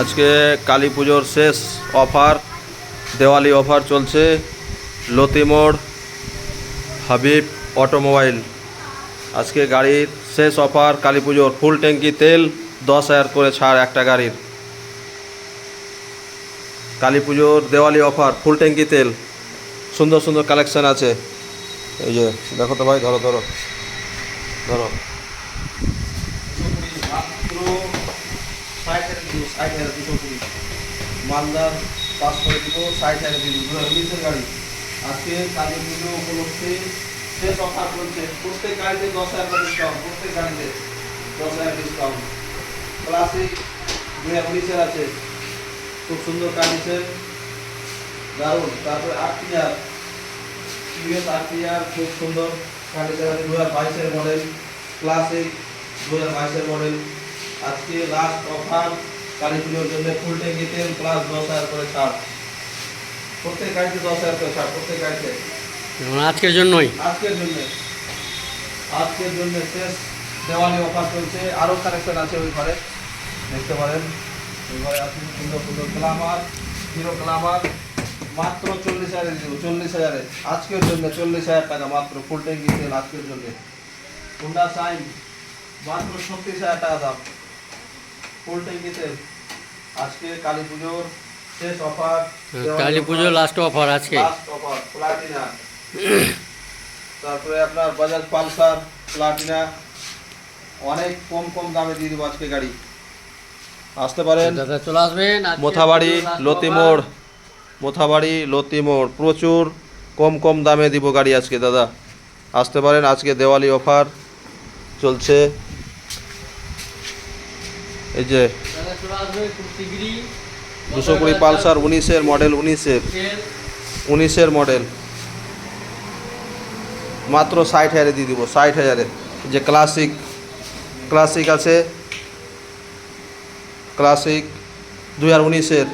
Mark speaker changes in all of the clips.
Speaker 1: আজকে কালী পুজোর শেষ অফার দেওয়ালি অফার চলছে লতিমোড় হাবিব অটোমোবাইল। আজকে গাড়ির শেষ অফার কালী পুজোর ফুল ট্যাঙ্কি, তেল, দশ হাজার করে ছাড় একটা গাড়ির। কালী পুজোর দেওয়ালি অফার ফুল ট্যাঙ্কি, তেল। সুন্দর সুন্দর কালেকশন আছে। এই যে, দেখো তো ভাই, ধরো ধরো। ধরো মাত্র ষাট হাজার দিব ষাট হাজার দুশো কুড়ি মালদার পাস করে দিব, ষাট হাজার দিব। দু হাজার উনিশের গাড়ি। আজকে কালী পুজো উপলক্ষে শেষ অফার চলছে। প্রত্যেক গাড়িতে দশ হাজার করে ডিসকাউন্ট প্রত্যেক গাড়িতে দশ হাজার ডিসকাউন্ট ক্লাসিক দু হাজার আছে, খুব সুন্দর কন্ডিশন দারুণ। তারপরে আট টিয়ার টিভিএস আট টিয়ার খুব সুন্দর। কন্ডিশন দু হাজার বাইশের মডেল ক্লাসিক দু হাজার বাইশের মডেল আজকে লাস্ট অফার পুজোর জন্য ফুল ট্যাঙ্কি তেল প্লাস দশ হাজার করে ছাড়। প্রত্যেক গাড়িতে দশ হাজার করে ছাড় প্রত্যেক গাড়িতে।
Speaker 2: আজকের জন্যই?
Speaker 1: আজকের জন্য। আজকের জন্য শেষ। দেওয়ালি অফার চলছে। আরও কালেকশন আছে ওই ঘরে। দেখতে পারেন। ওই ঘরে আছে সুন্দর সুন্দর গ্লামার হিরো গ্লামার মাত্র চল্লিশ হাজারে দিব চল্লিশ হাজারে। আজকের জন্য চল্লিশ হাজার টাকা মাত্র ফুল ট্যাঙ্কি তেল আজকের জন্য। হুন্ডা সাইন মাত্র ছত্রিশ হাজার টাকা দাম। ফুল আজকে কালী পুজোর শেষ offer
Speaker 2: Kali Puja last offer আজকে।
Speaker 1: লাস্ট অফার প্লাটিনা তারপরে আপনার বাজাজ পালসার প্লাটিনা অনেক কম কম দামে দিয়ে দেবো আজকে গাড়ি। আসতে পারেন।
Speaker 2: দাদা চলে আসবেন।
Speaker 1: মোথাবাড়ি লতিমোড়। মোথাবাড়ি লতিমোড় প্রচুর কম কম দামে দিব গাড়ি আজকে দাদা। আসতে পারেন আজকে দেওয়ালি অফার চলছে। এই যে দুশো কুড়ি পালসার উনিশের মডেল উনিশের উনিশের মডেল। মাত্র ষাট হাজারে দিয়ে দিব, ষাট হাজারে। যে ক্লাসিক ক্লাসিক আছে। ক্লাসিক দুই হাজার উনিশের।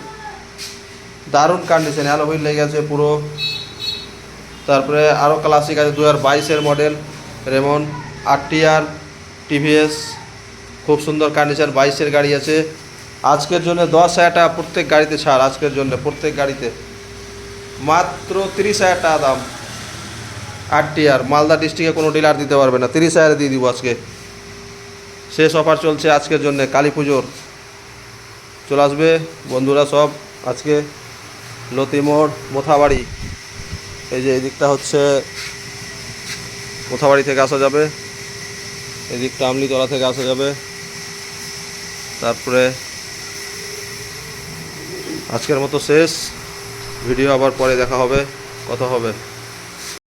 Speaker 1: দারুণ কন্ডিশন হ্যালো হুইল লেগে গেছে পুরো। তারপরে আরও ক্লাসিক আছে দু হাজার বাইশের মডেল, রেমন আরটিআর টিভিএস। খুব সুন্দর কন্ডিশন বাইশের গাড়ি আছে। আজকের জন্য দশ হাজার টাকা প্রত্যেক গাড়িতে ছাড় আজকের জন্য, প্রত্যেক গাড়িতে। মাত্র তিরিশ হাজার টাকা দাম। আটটি আর মালদা ডিস্ট্রিক্টে কোনো ডিলার দিতে পারবে না। তিরিশ হাজারে দিয়ে দিব আজকে। শেষ অফার চলছে আজকের জন্য, কালী পুজোর। চলে আসবে বন্ধুরা সব আজকে। লতিমোড় মোথাবাড়ি। এই যে এই দিকটা হচ্ছে, মোথাবাড়ি থেকে আসা যাবে। এদিকটা আমলিতলা থেকে আসা যাবে। তারপরে আজকের মতো শেষ। ভিডিও আবার পরে দেখা হবে কথা হবে।